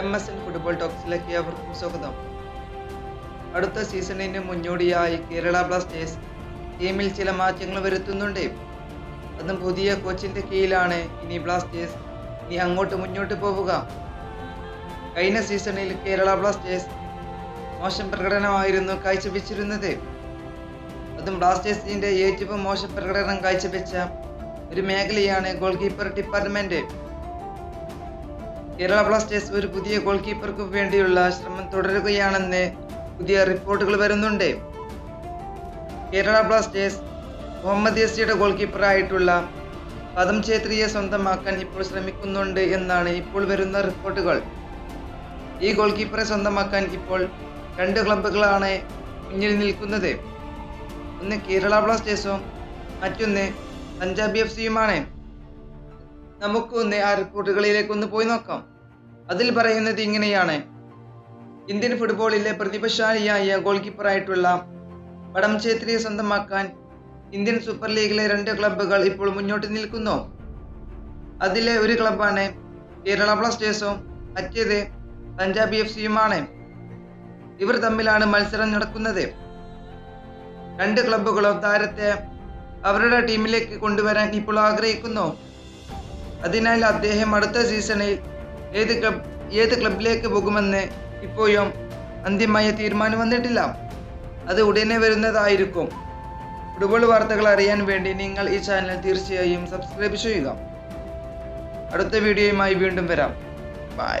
M S N football ടോക്സിലേക്ക് അവർക്കും സ്വാഗതം. അടുത്ത സീസണിന് മുന്നോടിയായി കേരള ബ്ലാസ്റ്റേഴ്സ് ടീമിൽ ചില മാറ്റങ്ങൾ വരുത്തുന്നുണ്ട്. അതും പുതിയ കോച്ചിന്റെ കീഴിലാണ് ഇനി ബ്ലാസ്റ്റേഴ്സ് ഇനി അങ്ങോട്ട് മുന്നോട്ട് പോവുക. കഴിഞ്ഞ സീസണിൽ കേരള ബ്ലാസ്റ്റേഴ്സ് മോശം പ്രകടനമായിരുന്നു കാഴ്ചവെച്ചിരുന്നത്. അതും ബ്ലാസ്റ്റേഴ്സിന്റെ ഏറ്റവും മോശം പ്രകടനം കാഴ്ചവെച്ച ഒരു മേഖലയാണ് goal keeper department. Kerala Blasters ഒരു പുതിയ ഗോൾ കീപ്പർക്ക് വേണ്ടിയുള്ള ശ്രമം തുടരുകയാണെന്ന് പുതിയ റിപ്പോർട്ടുകൾ വരുന്നുണ്ട്. കേരള ബ്ലാസ്റ്റേഴ്സ് മുഹമ്മദ് യസിയുടെ ഗോൾ കീപ്പറായിട്ടുള്ള പദം ഛേത്രിയെ സ്വന്തമാക്കാൻ ഇപ്പോൾ ശ്രമിക്കുന്നുണ്ട് എന്നാണ് ഇപ്പോൾ വരുന്ന റിപ്പോർട്ടുകൾ. ഈ ഗോൾ കീപ്പറെ സ്വന്തമാക്കാൻ ഇപ്പോൾ രണ്ട് ക്ലബ്ബുകളാണ് മുന്നിൽ നിൽക്കുന്നത്. ഒന്ന് കേരള ബ്ലാസ്റ്റേഴ്സും മറ്റൊന്ന് പഞ്ചാബ് എഫ് സിയുമാണ്. നമുക്ക് ഒന്ന് ആ റിപ്പോർട്ടുകളിലേക്ക് ഒന്ന് പോയി നോക്കാം. അതിൽ പറയുന്നത് ഇങ്ങനെയാണ്. ഇന്ത്യൻ ഫുട്ബോളിലെ പ്രതിഭശാലിയായ ഗോൾ കീപ്പറായിട്ടുള്ള പടം ഛേത്രിയെ സ്വന്തമാക്കാൻ ഇന്ത്യൻ സൂപ്പർ ലീഗിലെ രണ്ട് ക്ലബ്ബുകൾ ഇപ്പോൾ മുന്നോട്ട് നിൽക്കുന്നു. അതിലെ ഒരു ക്ലബ്ബാണ് കേരള ബ്ലാസ്റ്റേഴ്സും മറ്റേത് പഞ്ചാബ് എഫ് സിയുമാണ്. ഇവർ തമ്മിലാണ് മത്സരം നടക്കുന്നത്. രണ്ട് ക്ലബ്ബുകളും താരത്തെ അവരുടെ ടീമിലേക്ക് കൊണ്ടുവരാൻ ഇപ്പോൾ ആഗ്രഹിക്കുന്നു. അതിനാൽ അദ്ദേഹം അടുത്ത സീസണിൽ ഏത് ക്ലബ് ഏത് ക്ലബിലേക്ക് പോകുമെന്ന് ഇപ്പോഴും അന്തിമമായ തീരുമാനം വന്നിട്ടില്ല. അത് ഉടനെ വരുന്നതായിരിക്കും. ഫുട്ബോൾ വാർത്തകൾ അറിയാൻ വേണ്ടി നിങ്ങൾ ഈ ചാനൽ തീർച്ചയായും സബ്സ്ക്രൈബ് ചെയ്യുക. അടുത്ത വീഡിയോയുമായി വീണ്ടും വരാം. ബൈ